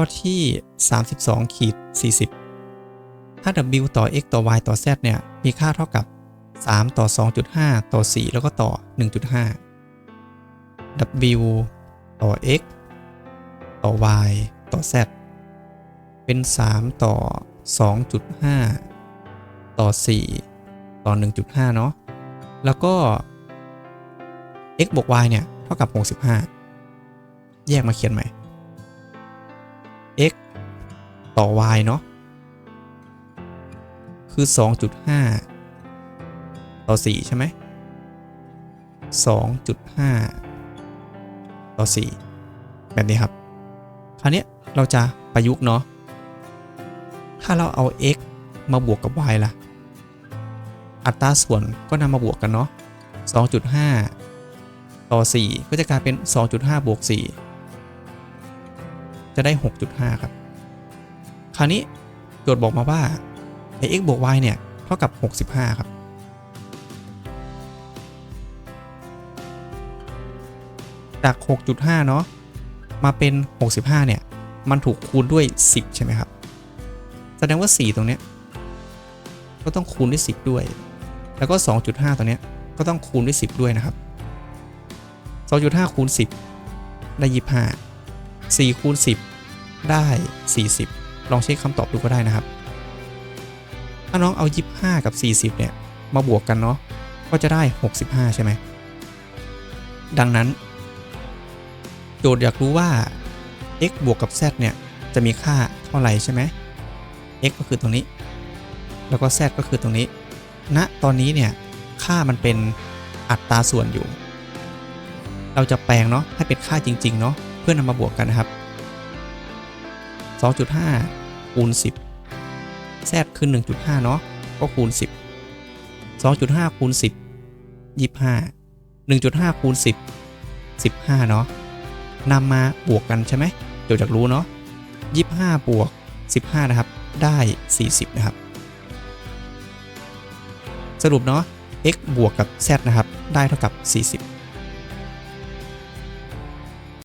ข้อที่ 32ขีด40 ถ้า w ต่อ x ต่อ y ต่อ z เนี่ย มีค่าเท่ากับ 3 ต่อ 2.5 ต่อ 4 แล้วก็ต่อ 1.5 w ต่อ x ต่อ y ต่อ z เป็น 3 ต่อ 2.5 ต่อ 4 ต่อ 1.5 เนาะ แล้วก็ x บวก y เนี่ย เท่ากับ 65 แยกมาเขียนใหม่ ต่อ y เนาะคือ 2.5 ต่อ 4 ใช่ไหม 2.5 ต่อ 4 แบบนี้ครับ คราวนี้เราจะประยุกต์เนาะ ถ้าเราเอา x มาบวกกับ y ล่ะ อัตราส่วนก็นำมาบวกกันเนาะ 2.5 ต่อ 4 ก็จะกลายเป็น 2.5 บวก 4 จะได้ 6.5 ครับ ราวนี้โจทย์บอกมาว่าไอ้ x บวก y เนี่ยเท่ากับ 65 ครับ จาก 6.5 เนาะมาเป็น 65 เนี่ย มันถูกคูณด้วย 10 ใช่ไหมครับ แสดงว่า 4 ตรงเนี้ยก็ต้องคูณด้วย 10 ด้วย แล้วก็ 2.5ตัวเนี้ยก็ต้องคูณด้วย 10 ด้วยนะครับ 2.5 คูณ 10 ได้ 25 4 คูณ 10 ได้ 40 ลองเช็คคำตอบดูก็ได้นะครับ ถ้าน้องเอา 25 กับ 40 เนี่ย มาบวกกันเนาะก็จะได้ 65 ใช่ไหม ดังนั้น โจทย์อยากรู้ว่า x บวกกับ z เนี่ย จะมีค่าเท่าไหร่ใช่ไหม x ก็คือตรงนี้ แล้วก็ z ก็คือตรงนี้ณตอนนี้เนี่ย ค่ามันเป็นอัตราส่วนอยู่ เราจะแปลงเนาะให้เป็นค่าจริง ๆ เนาะเพื่อนำมาบวกกันนะครับ 2.5 คูณ 10 z คือ 1.5 เนาะ ก็คูณ 10 2.5 คูณ 10 25 1.5 คูณ 10 15 เนาะนำมาบวกกันใช่ไหมโจทย์อยากรู้เนาะ25 บวก 15 นะครับ ได้ 40 นะครับ สรุปเนาะ x บวกกับ z นะครับ ได้เท่ากับ 40